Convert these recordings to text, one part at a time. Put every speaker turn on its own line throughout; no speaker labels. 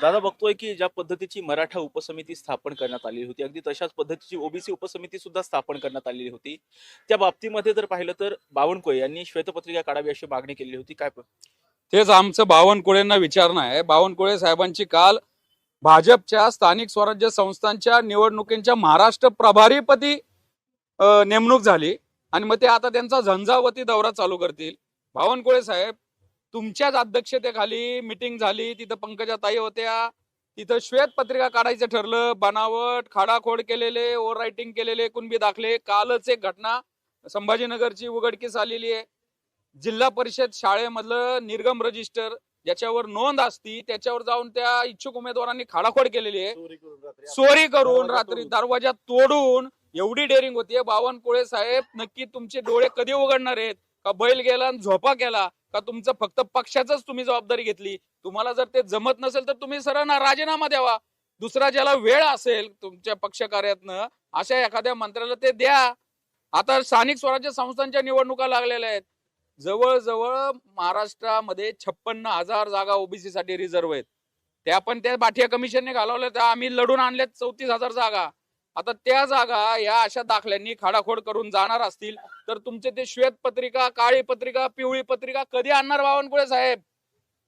दादा बघतोय की ज्या पद्धतीची मराठा उपसमिती स्थापन करण्यात आलेली होती अगदी तशाच पद्धतीची ओबीसी उपसमिती सुद्धा स्थापन करण्यात आलेली होती. त्या बाबतीमध्ये जर पाहिलं तर बावनकुळे यांनी श्वेतपत्रिका काढावी अशी मागणी केलेली होती. काय
तेच आमचं बावनकुळेंना विचारणं आहे. बावनकुळे साहेबांची काल भाजपच्या स्थानिक स्वराज्य संस्थांच्या निवडणुकींच्या महाराष्ट्र प्रभारीपदी नेमणूक झाली आणि मग ते आता त्यांचा झंझावती दौरा चालू करतील. बावनकुळे साहेब तुमच्याच अध्यक्षतेखाली मिटिंग झाली तिथं पंकजा ताई होत्या. तिथं श्वेत पत्रिका काढायचं ठरलं बनावट खाडाखोड केलेले ओव्हर रायटिंग केलेले कुणबी दाखले. कालच एक घटना संभाजीनगरची उघडकीस आलेली आहे. जिल्हा परिषद शाळेमधलं निर्गम रजिस्टर ज्याच्यावर नोंद असती त्याच्यावर जाऊन त्या इच्छुक उमेदवारांनी खाडाखोड केलेली आहे. चोरी करून रात्री दरवाजा तोडून. एवढी डेअरिंग होतीये बावनकुळे साहेब नक्की तुमचे डोळे कधी उघडणार आहेत? का बैल गेला आणि झोपा केला? का तुमचं फक्त पक्षाचंच तुम्ही जबाबदारी घेतली? तुम्हाला जर ते जमत नसेल तर तुम्ही सरांना ना राजीनामा द्यावा. दुसरा ज्याला वेळ असेल तुमच्या पक्षकार्यातनं अशा एखाद्या मंत्र्याला ते द्या. आता स्थानिक स्वराज्य संस्थांच्या निवडणुका लागलेल्या आहेत. जवळजवळ महाराष्ट्रामध्ये छप्पन्न हजार जागा ओबीसी साठी रिझर्व्ह आहेत. त्या पण त्या बाठिया कमिशनने घालवल्या त्या आम्ही लढून आणल्यात चौतीस हजार जागा. आता त्या जागा या अशा दाखल्यांनी खाडाखोड करून जाणार असतील तर तुमचे ते श्वेत पत्रिका काळी पत्रिका पिवळी पत्रिका कधी आणणार बावनकुळे साहेब?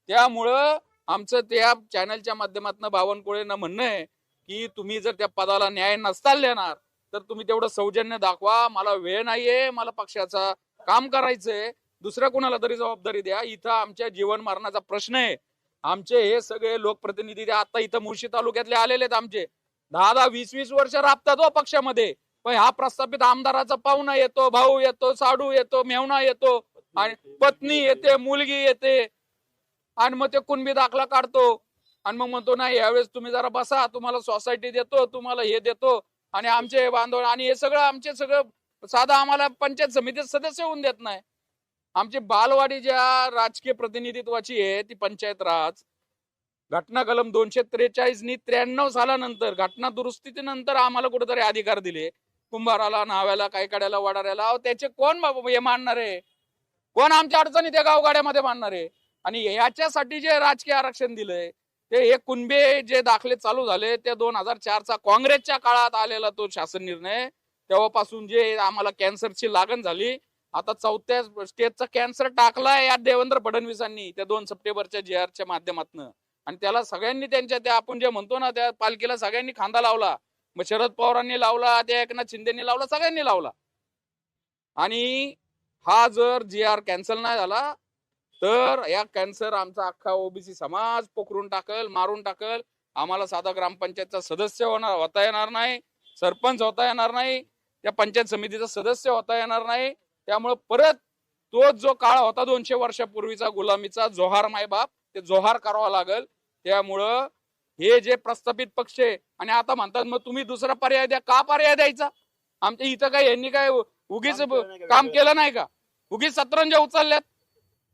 त्यामुळं आमचं त्या चॅनलच्या माध्यमातून बावनकुळेनं म्हणणं आहे की तुम्ही जर त्या पदाला न्याय नसताल देणार तर तुम्ही तेवढं सौजन्य दाखवा. मला वेळ नाहीये मला पक्षाचा काम करायचंय. दुसऱ्या कोणाला तरी जबाबदारी द्या. इथं आमच्या जीवन मरणाचा प्रश्न आहे. आमचे हे सगळे लोकप्रतिनिधी ते आता इथं मुळशी तालुक्यातले आलेले आहेत आमचे. दहा दहा वीस वीस वर्ष राबतात हो पक्षामध्ये. पण हा प्रस्थापित आमदाराचा पाहुणा येतो भाऊ येतो साडू येतो मेवणा येतो आणि पत्नी येते मुलगी येते. आणि मग ते कुणबी दाखला काढतो. आणि मग म्हणतो नाही यावेळेस तुम्ही जरा बसा तुम्हाला सोसायटी देतो तुम्हाला हे देतो. आणि आमचे बांधव आणि हे सगळं आमचे सगळं साधा आम्हाला पंचायत समितीत सदस्य होऊन देत नाही. आमची बालवाडी ज्या राजकीय प्रतिनिधित्वाची आहे ती पंचायत राज. घटना कलम दोनशे त्रेचाळीस नि त्र्याण्णव सालानंतर घटना दुरुस्तीनंतर आम्हाला कुठेतरी अधिकार दिले. कुंभाराला न्हाव्याला काही काड्याला वडाऱ्याला. अहो, त्याचे कोण बाबा हे मानणार आहे? कोण आमच्या अडचणी त्या गावगाड्यामध्ये मानणार आहे? आणि याच्यासाठी जे राजकीय आरक्षण दिलंय ते हे कुणबे जे दाखले चालू झाले ते दोन हजार चारचा काँग्रेसच्या काळात आलेला तो शासन निर्णय तेव्हापासून जे आम्हाला कॅन्सरची लागण झाली आता चौथ्या स्टेजचा कॅन्सर टाकलाय या देवेंद्र फडणवीसांनी त्या दोन सप्टेंबरच्या जे आरच्या माध्यमातून. आणि त्याला सगळ्यांनी त्यांच्या त्या आपण जे म्हणतो ना त्या पालखीला सगळ्यांनी खांदा लावला. मग शरद पवारांनी लावला त्या एकनाथ शिंदेनी लावला सगळ्यांनी लावला. आणि हा जर जी आर कॅन्सल नाही झाला तर या कॅन्सर आमचा अख्खा ओबीसी समाज पोखरून टाकल मारून टाकल. आम्हाला साधा ग्रामपंचायतचा सदस्य होणार होता येणार नाही. सरपंच होता येणार नाही. त्या पंचायत समितीचा सदस्य होता येणार नाही. त्यामुळे परत तोच जो काळ होता दोनशे वर्षापूर्वीचा गुलामीचा जोहार मायबाप ते जोहार करावा लागल. त्यामुळं हे जे प्रस्थापित पक्ष आहे आणि आता म्हणतात मग तुम्ही दुसरा पर्याय द्या. का पर्याय द्यायचा? आमच्या इथं काय यांनी काय उगीच काम केलं नाही का? उगीच सतरंजा उचलल्यात.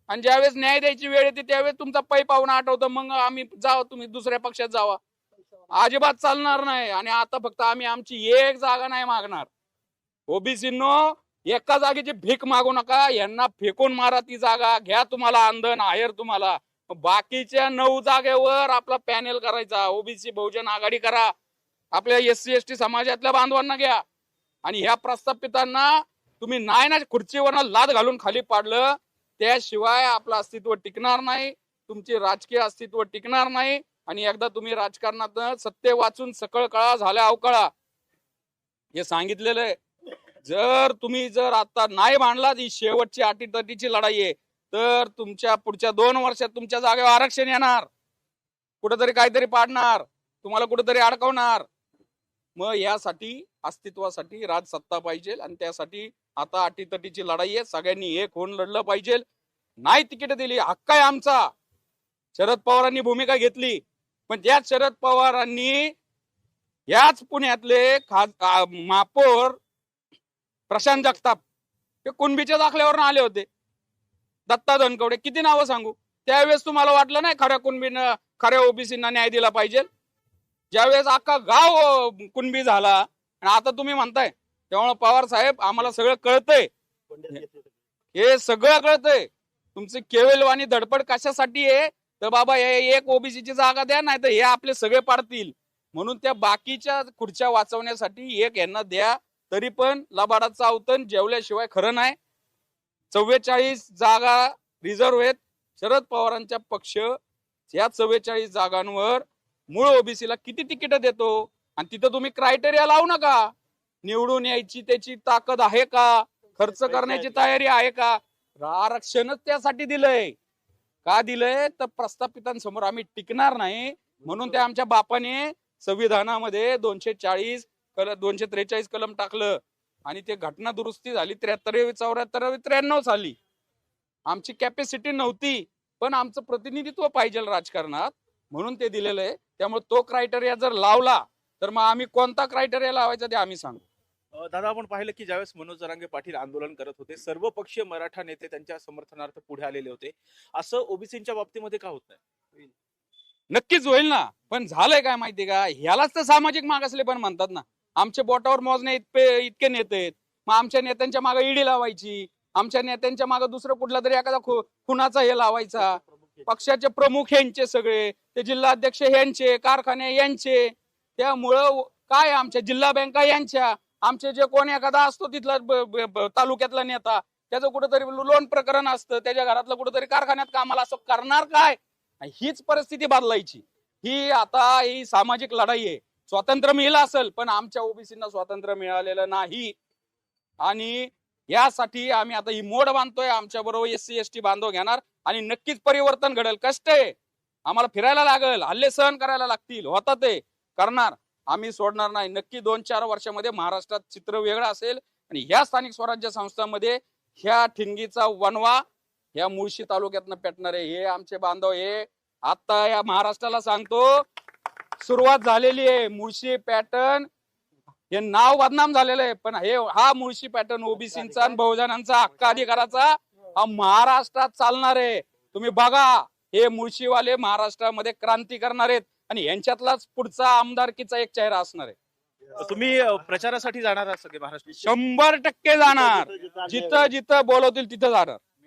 आणि ज्यावेळेस न्याय द्यायची वेळ येते त्यावेळेस तुमचा पै पाहुणा आठवतं मग आम्ही जावं तुम्ही दुसऱ्या पक्षात जावा. अजिबात चालणार नाही. आणि आता फक्त आम्ही आमची एक जागा नाही मागणार. ओबीसीनो एका जागेची भीक मागू नका. यांना फेकून मारा ती जागा. घ्या तुम्हाला अंधन आहेर तुम्हाला. बाकीच्या नऊ जागेवर आपला पॅनेल करायचा. ओबीसी बहुजन आघाडी करा. आपल्या एस सी एस टी समाजातल्या बांधवांना घ्या. आणि ह्या प्रस्थापितांना तुम्ही नाही ना खुर्चीवर लाद घालून खाली पाडलं त्याशिवाय आपलं अस्तित्व टिकणार नाही. तुमची राजकीय अस्तित्व टिकणार नाही. आणि एकदा तुम्ही राजकारणात सत्य वाचून सकळ कळा झाल्या अवकळा. हे सांगितलेलं आहे. जर तुम्ही जर आता नाही मांडला ही शेवटची अटीतटीची लढाई आहे. तर तुमच्या पुढच्या दोन वर्षात तुमच्या जागेवर आरक्षण येणार. कुठेतरी काहीतरी पाडणार. तुम्हाला कुठेतरी अडकवणार. मग यासाठी अस्तित्वासाठी राजसत्ता पाहिजे आणि त्यासाठी आता अटीतटीची लढाई आहे. सगळ्यांनी एक होऊन लढलं पाहिजे. नाही तिकीट दिली. हक्क आहे आमचा. शरद पवारांनी भूमिका घेतली. पण त्याच शरद पवारांनी याच पुण्यातले खास महापौर प्रशांत जगताप ते कुणबीच्या दाखल्यावरून आले होते. दत्ता धनकवडे किती नावं सांगू? त्यावेळेस तुम्हाला वाटलं नाही खऱ्या कुणबीनं खऱ्या ओबीसींना न्याय दिला पाहिजे? ज्यावेळेस अख्खा गाव कुणबी झाला आणि आता तुम्ही म्हणताय त्यामुळे पवार साहेब आम्हाला सगळं कळतंय. हे सगळं कळतंय. तुमची केवलवाणी धडपड कशासाठी आहे? तर बाबा हे एक ओबीसीची जागा द्या नाही तर हे आपले सगळे पाडतील. म्हणून त्या बाकीच्या खुर्च्या वाचवण्यासाठी एक यांना द्या तरी पण लबाडाचं चावतन जेवल्याशिवाय खरं नाही. चव्वेचाळीस जागा रिझर्व्ह आहेत. शरद पवारांच्या पक्ष या चव्वेचाळीस जागांवर मूळ ओबीसीला किती तिकीट देतो? आणि तिथं तुम्ही क्रायटेरिया लावू नका. निवडून यायची त्याची ताकद आहे का? खर्च करण्याची तयारी आहे का? आरक्षणच त्यासाठी दिलंय. का दिलंय? तर प्रस्थापितांसमोर आम्ही टिकणार नाही. म्हणून ते आमच्या बापाने संविधानामध्ये दोनशे चाळीस कल दोनशे त्रेचाळीस कलम टाकलं. आणि ते घटना दुरुस्ती झाली त्र्याहत्तरावी चौऱ्याहत्तरावी त्र्याण्णव साली. आमची कॅपॅसिटी नव्हती पण आमचं प्रतिनिधित्व पाहिजे राजकारणात म्हणून ते दिलेलं आहे. त्यामुळे तो क्रायटेरिया जर लावला तर मग आम्ही कोणता क्रायटेरिया लावायचा ते आम्ही सांगू.
दादा आपण पाहिलं की ज्यावेळेस मनोज जरांगे पाटील आंदोलन करत होते सर्व पक्षीय मराठा नेते त्यांच्या समर्थनार्थ पुढे आलेले होते. असं ओबीसीच्या बाबतीमध्ये का होत नाही?
नक्कीच होईल ना पण झालंय काय माहितीये का? ह्यालाच तर सामाजिक मागासले पण म्हणतात ना. आमच्या बोटावर मोजणे इतके इतके नेते आहेत. मग आमच्या नेत्यांच्या मागे ईडी लावायची. आमच्या नेत्यांच्या मागे दुसरं कुठला तरी एखादा खुनाचा हे लावायचा. पक्षाचे प्रमुख यांचे सगळे ते जिल्हा अध्यक्ष यांचे कारखाने यांचे. त्यामुळं काय आमच्या जिल्हा बँका यांच्या? आमचे जे कोण एखादा असतो तिथला तालुक्यातला नेता त्याचं कुठंतरी लोन प्रकरण असतं. त्याच्या घरातलं कुठंतरी कारखान्यात कामाला असं करणार काय? हीच परिस्थिती बदलायची. ही आता ही सामाजिक लढाई आहे. स्वातंत्र्य मिळालं असेल पण आमच्या ओबीसींना स्वातंत्र्य मिळालेलं नाही. आणि यासाठी आम्ही आता ही मोड बांधतोय आमच्या बरोबर एस सी एस टी बांधव घेणार आणि नक्कीच परिवर्तन घडेल. कष्ट आहे. आम्हाला फिरायला लागेल हल्ले सहन करायला लागतील होतात ते. करणार आम्ही सोडणार नाही. नक्की दोन चार वर्षामध्ये महाराष्ट्रात चित्र वेगळं असेल आणि ह्या स्थानिक स्वराज्य संस्थांमध्ये ह्या ठिणगीचा वनवा ह्या मुळशी तालुक्यातनं पेटणार आहे. हे आमचे बांधव हे आता या महाराष्ट्राला सांगतो सुरुवात झालेली आहे. मुळशी पॅटर्न हे नाव बदनाम झालेलं आहे. पण हे हा मुळशी पॅटर्न ओबीसीचा आणि बहुजनांचा हक्क अधिकाराचा हा महाराष्ट्रात चालणार आहे. तुम्ही बघा हे मुळशीवाले महाराष्ट्रामध्ये क्रांती करणार आहेत आणि यांच्यातलाच पुढचा आमदारकीचा एक चेहरा असणार आहे.
तुम्ही प्रचारासाठी जाणार आहात सगळे महाराष्ट्र
शंभर टक्के जाणार. जिथं जिथं बोलवतील तिथं जाणार.